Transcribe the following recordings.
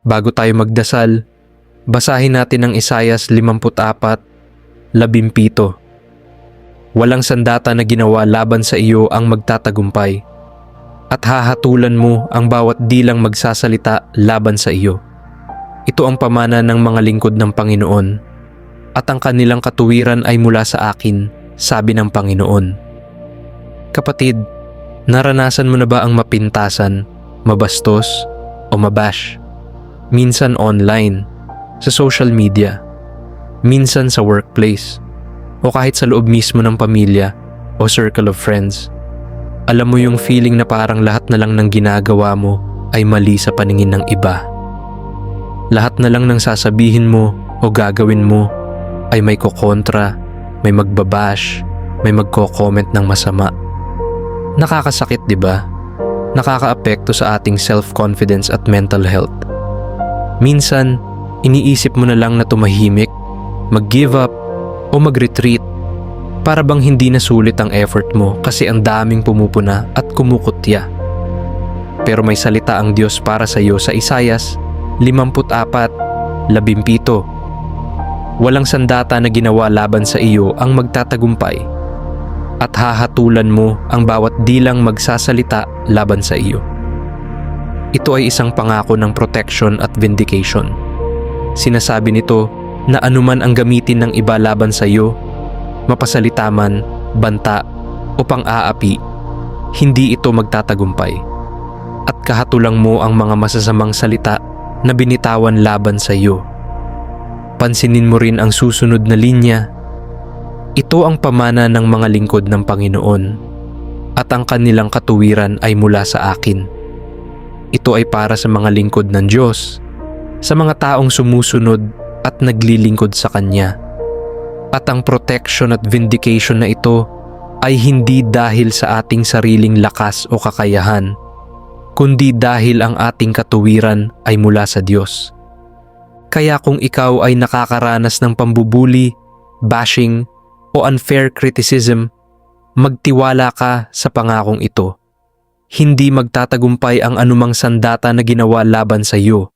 Bago tayo magdasal, basahin natin ang Isayas 54, 17. Walang sandata na ginawa laban sa iyo ang magtatagumpay, at hahatulan mo ang bawat dilang magsasalita laban sa iyo. Ito ang pamana ng mga lingkod ng Panginoon, at ang kanilang katuwiran ay mula sa akin, sabi ng Panginoon. Kapatid, naranasan mo na ba ang mapintasan, mabastos, o mabash? Minsan online, sa social media, minsan sa workplace, o kahit sa loob mismo ng pamilya o circle of friends. Alam mo yung feeling na parang lahat na lang ng ginagawa mo ay mali sa paningin ng iba. Lahat na lang ng sasabihin mo o gagawin mo ay may kokontra, may magbabash, may magko-comment ng masama. Nakakasakit 'di ba? Nakakaapekto sa ating self-confidence at mental health. Minsan, iniisip mo na lang na tumahimik, mag-give up, o mag-retreat para bang hindi na sulit ang effort mo kasi ang daming pumupuna at kumukutya. Pero may salita ang Diyos para sa iyo sa Isayas 54, 17. Walang sandata na ginawa laban sa iyo ang magtatagumpay at hahatulan mo ang bawat dilang magsasalita laban sa iyo. Ito ay isang pangako ng protection at vindication. Sinasabi nito na anuman ang gamitin ng iba laban sa iyo, mapasalita man, banta o pang-aapi, hindi ito magtatagumpay. At kahatulang mo ang mga masasamang salita na binitawan laban sa iyo. Pansinin mo rin ang susunod na linya. Ito ang pamana ng mga lingkod ng Panginoon at ang kanilang katuwiran ay mula sa akin. Ito ay para sa mga lingkod ng Diyos, sa mga taong sumusunod at naglilingkod sa Kanya. At ang protection at vindication na ito ay hindi dahil sa ating sariling lakas o kakayahan, kundi dahil ang ating katuwiran ay mula sa Diyos. Kaya kung ikaw ay nakakaranas ng pambubuli, bashing, o unfair criticism, magtiwala ka sa pangakong ito. Hindi magtatagumpay ang anumang sandata na ginawa laban sa iyo.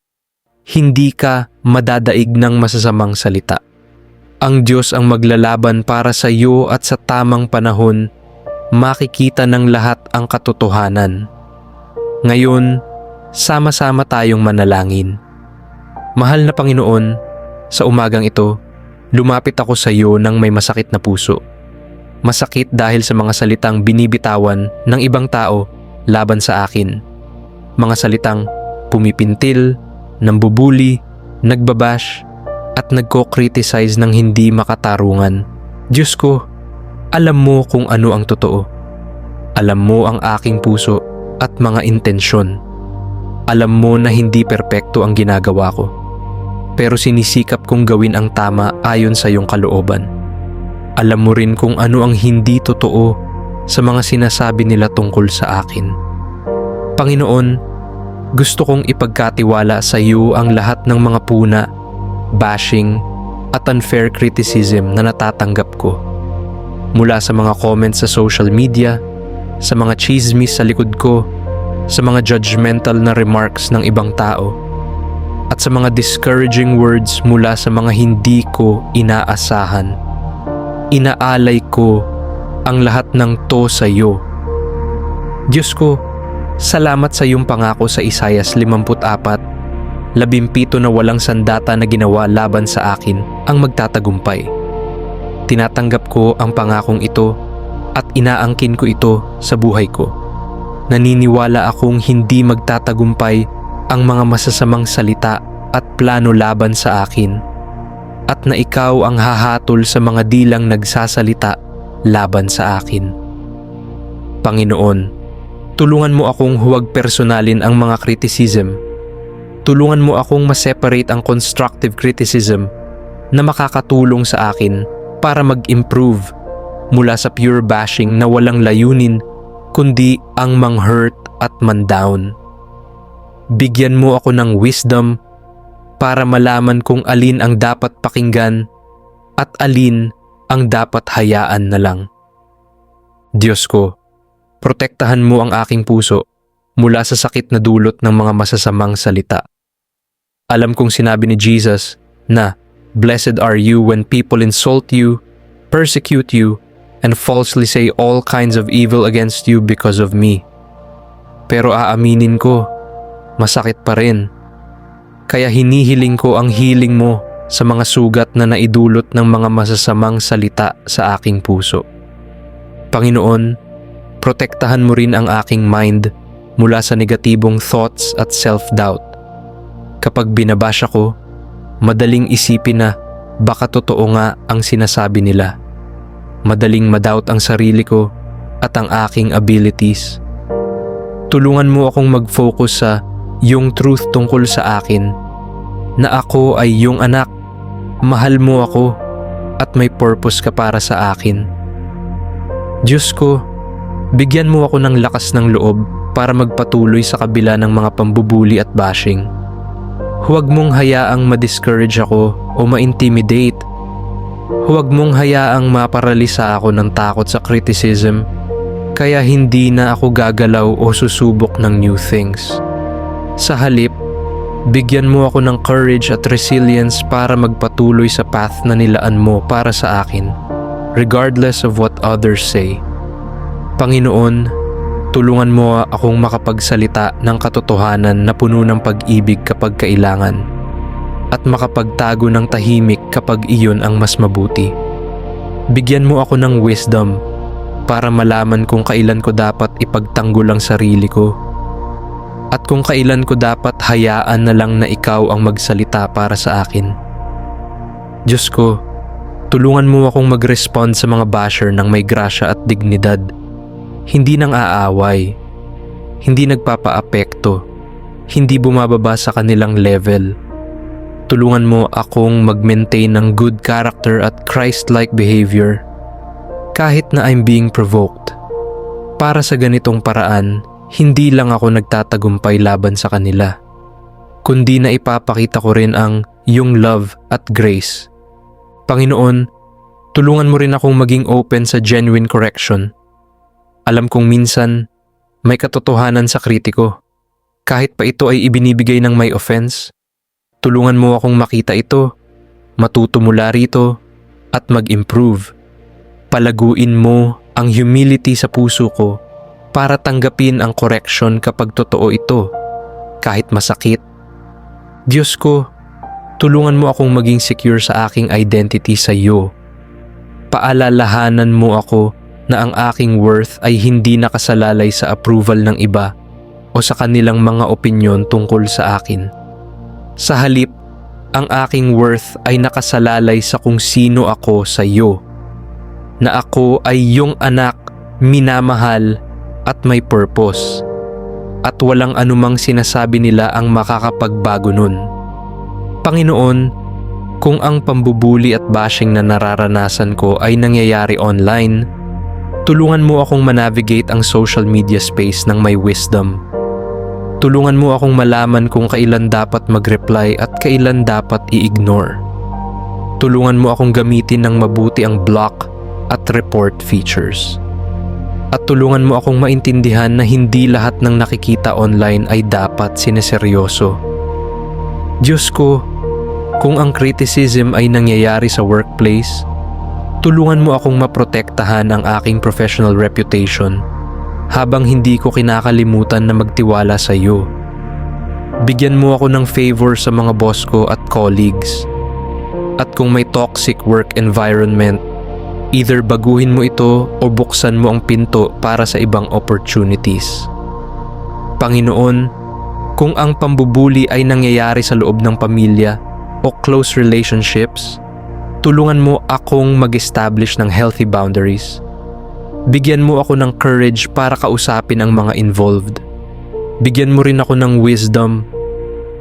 Hindi ka madadaig ng masasamang salita. Ang Diyos ang maglalaban para sa iyo at sa tamang panahon, makikita ng lahat ang katotohanan. Ngayon, sama-sama tayong manalangin. Mahal na Panginoon, sa umagang ito, lumapit ako sa iyo ng may masakit na puso. Masakit dahil sa mga salitang binibitawan ng ibang tao laban sa akin. Mga salitang pumipintil, nambubuli, nagbabash, at nagko-criticize ng hindi makatarungan. Diyos ko, alam mo kung ano ang totoo. Alam mo ang aking puso at mga intensyon. Alam mo na hindi perpekto ang ginagawa ko pero sinisikap kong gawin ang tama ayon sa iyong kalooban. Alam mo rin kung ano ang hindi totoo sa mga sinasabi nila tungkol sa akin. Panginoon, gusto kong ipagkatiwala sa iyo ang lahat ng mga puna, bashing, at unfair criticism na natatanggap ko. Mula sa mga comments sa social media, sa mga chismis sa likod ko, sa mga judgmental na remarks ng ibang tao, at sa mga discouraging words mula sa mga hindi ko inaasahan. Inaalay ko ang lahat ng to sa iyo. Diyos ko, salamat sa iyong pangako sa Isayas 54, labimpito na walang sandata na ginawa laban sa akin ang magtatagumpay. Tinatanggap ko ang pangakong ito at inaangkin ko ito sa buhay ko. Naniniwala akong hindi magtatagumpay ang mga masasamang salita at plano laban sa akin at na ikaw ang hahatol sa mga dilang nagsasalita laban sa akin. Panginoon, tulungan mo akong huwag personalin ang mga criticism. Tulungan mo akong ma-separate ang constructive criticism na makakatulong sa akin para mag-improve mula sa pure bashing na walang layunin kundi ang mang-hurt at man-down. Bigyan mo ako ng wisdom para malaman kung alin ang dapat pakinggan at alin ang dapat hayaan na lang. Diyos ko, protektahan mo ang aking puso mula sa sakit na dulot ng mga masasamang salita. Alam kong sinabi ni Jesus na, Blessed are you when people insult you, persecute you, and falsely say all kinds of evil against you because of me. Pero aaminin ko, masakit pa rin. Kaya hinihiling ko ang healing mo sa mga sugat na naidulot ng mga masasamang salita sa aking puso. Panginoon, protektahan mo rin ang aking mind mula sa negatibong thoughts at self-doubt. Kapag binabash ako, madaling isipin na baka totoo nga ang sinasabi nila. Madaling madoubt ang sarili ko at ang aking abilities. Tulungan mo akong mag-focus sa yung truth tungkol sa akin na ako ay yung anak, mahal mo ako at may purpose ka para sa akin. Diyos ko, bigyan mo ako ng lakas ng loob para magpatuloy sa kabila ng mga pambubuli at bashing. Huwag mong hayaang ma-discourage ako o ma-intimidate. Huwag mong hayaang maparalisa ako ng takot sa criticism kaya hindi na ako gagalaw o susubok ng new things. Sa halip, bigyan mo ako ng courage at resilience para magpatuloy sa path na nilaan mo para sa akin, regardless of what others say. Panginoon, tulungan mo akong makapagsalita ng katotohanan na puno ng pag-ibig kapag kailangan at makapagtago ng tahimik kapag iyon ang mas mabuti. Bigyan mo ako ng wisdom para malaman kung kailan ko dapat ipagtanggol ang sarili ko at kung kailan ko dapat hayaan na lang na ikaw ang magsalita para sa akin. Diyos ko, tulungan mo akong mag-respond sa mga basher ng may grasya at dignidad hindi nang aaway, hindi nagpapaapekto, hindi bumababa sa kanilang level. Tulungan mo akong mag-maintain ng good character at Christ-like behavior kahit na I'm being provoked. Para sa ganitong paraan, hindi lang ako nagtatagumpay laban sa kanila, kundi na ipapakita ko rin ang yung love at grace. Panginoon, tulungan mo rin akong maging open sa genuine correction alam kong minsan, may katotohanan sa kritiko. Kahit pa ito ay ibinibigay ng may offense, tulungan mo akong makita ito, matuto mula rito, at mag-improve. Palaguin mo ang humility sa puso ko para tanggapin ang correction kapag totoo ito, kahit masakit. Diyos ko, tulungan mo akong maging secure sa aking identity sa iyo. Paalalahanan mo ako na ang aking worth ay hindi nakasalalay sa approval ng iba o sa kanilang mga opinyon tungkol sa akin. Sa halip, ang aking worth ay nakasalalay sa kung sino ako sa iyo. Na ako ay yung anak, minamahal at may purpose. At walang anumang sinasabi nila ang makakapagbago nun. Panginoon, kung ang pambubuli at bashing na nararanasan ko ay nangyayari online, Tulungan mo akong manavigate ang social media space ng may wisdom. Tulungan mo akong malaman kung kailan dapat mag-reply at kailan dapat i-ignore. Tulungan mo akong gamitin ng mabuti ang block at report features. At tulungan mo akong maintindihan na hindi lahat ng nakikita online ay dapat sineseryoso. Diyos ko, kung ang criticism ay nangyayari sa workplace, Tulungan mo akong maprotektahan ang aking professional reputation habang hindi ko kinakalimutan na magtiwala sa iyo. Bigyan mo ako ng favor sa mga boss ko at colleagues. At kung may toxic work environment, either baguhin mo ito o buksan mo ang pinto para sa ibang opportunities. Panginoon, kung ang pambubuli ay nangyayari sa loob ng pamilya o close relationships, tulungan mo akong mag-establish ng healthy boundaries. Bigyan mo ako ng courage para kausapin ang mga involved. Bigyan mo rin ako ng wisdom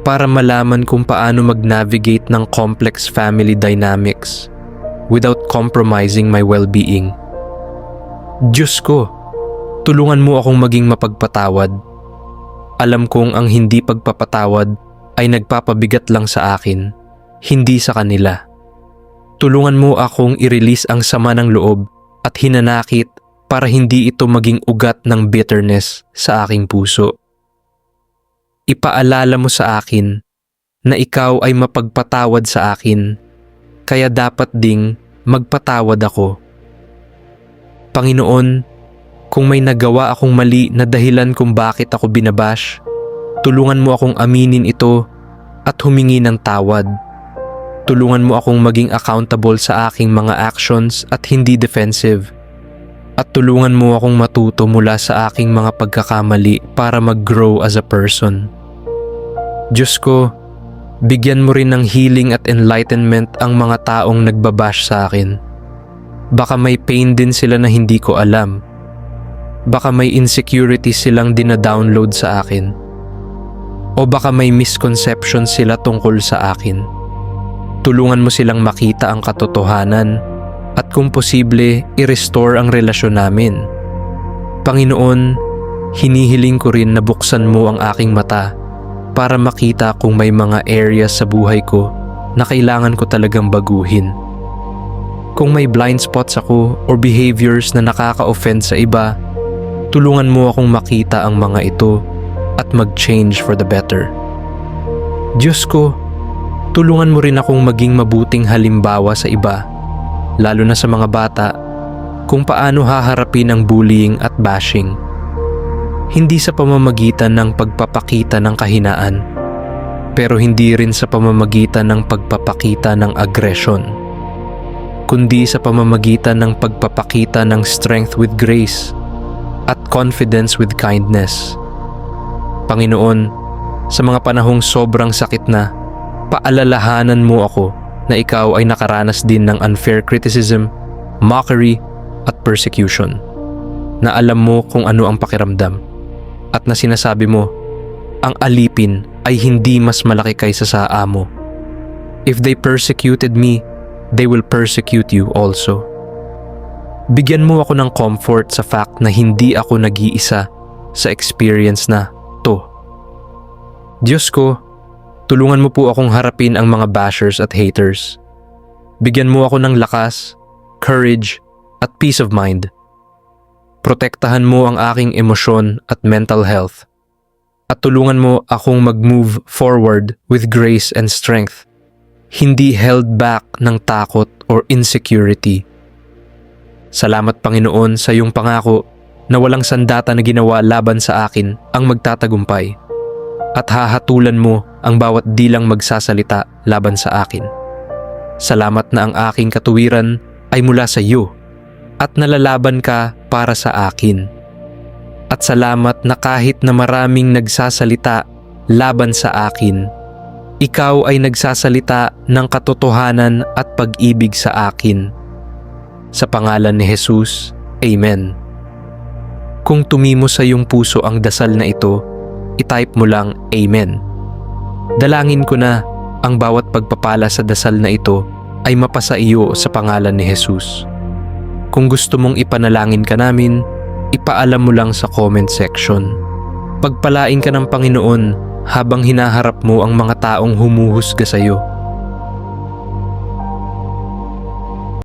para malaman kung paano mag-navigate ng complex family dynamics without compromising my well-being. Diyos ko, tulungan mo akong maging mapagpatawad. Alam kong ang hindi pagpapatawad ay nagpapabigat lang sa akin, hindi sa kanila. Tulungan mo akong i-release ang sama ng loob at hinanakit para hindi ito maging ugat ng bitterness sa aking puso. Ipaalala mo sa akin na ikaw ay mapagpatawad sa akin, kaya dapat ding magpatawad ako. Panginoon, kung may nagawa akong mali na dahilan kung bakit ako binabash, tulungan mo akong aminin ito at humingi ng tawad. Tulungan mo akong maging accountable sa aking mga actions at hindi defensive. At tulungan mo akong matuto mula sa aking mga pagkakamali para mag-grow as a person. Diyos ko, bigyan mo rin ng healing at enlightenment ang mga taong nagbabash sa akin. Baka may pain din sila na hindi ko alam. Baka may insecurity silang dina-download sa akin. O baka may misconception sila tungkol sa akin. Tulungan mo silang makita ang katotohanan at kung posible, i-restore ang relasyon namin. Panginoon, hinihiling ko rin na buksan mo ang aking mata para makita kung may mga areas sa buhay ko na kailangan ko talagang baguhin. Kung may blind spots ako or behaviors na nakaka-offend sa iba, tulungan mo akong makita ang mga ito at mag-change for the better. Diyos ko, tulungan mo rin akong maging mabuting halimbawa sa iba, lalo na sa mga bata, kung paano haharapin ang bullying at bashing. Hindi sa pamamagitan ng pagpapakita ng kahinaan, pero hindi rin sa pamamagitan ng pagpapakita ng aggression, kundi sa pamamagitan ng pagpapakita ng strength with grace at confidence with kindness. Panginoon, sa mga panahong sobrang sakit na, paalalahanan mo ako na ikaw ay nakaranas din ng unfair criticism, mockery, at persecution. Na alam mo kung ano ang pakiramdam. At na sinasabi mo, ang alipin ay hindi mas malaki kaysa sa amo. If they persecuted me, they will persecute you also. Bigyan mo ako ng comfort sa fact na hindi ako nag-iisa sa experience na to. Diyos ko, tulungan mo po akong harapin ang mga bashers at haters. Bigyan mo ako ng lakas, courage, at peace of mind. Protektahan mo ang aking emosyon at mental health. At tulungan mo akong mag-move forward with grace and strength. Hindi held back ng takot or insecurity. Salamat Panginoon sa iyong pangako na walang sandata na ginawa laban sa akin ang magtatagumpay at hahatulan mo ang bawat dilang magsasalita laban sa akin. Salamat na ang aking katuwiran ay mula sa iyo at nalalaban ka para sa akin. At salamat na kahit na maraming nagsasalita laban sa akin, ikaw ay nagsasalita ng katotohanan at pag-ibig sa akin. Sa pangalan ni Jesus, Amen. Kung tumimo sa iyong puso ang dasal na ito, itype mo lang Amen. Dalangin ko na ang bawat pagpapala sa dasal na ito ay mapasa iyo sa pangalan ni Jesus. Kung gusto mong ipanalangin ka namin, ipaalam mo lang sa comment section. Pagpalain ka ng Panginoon habang hinaharap mo ang mga taong humuhusga sa iyo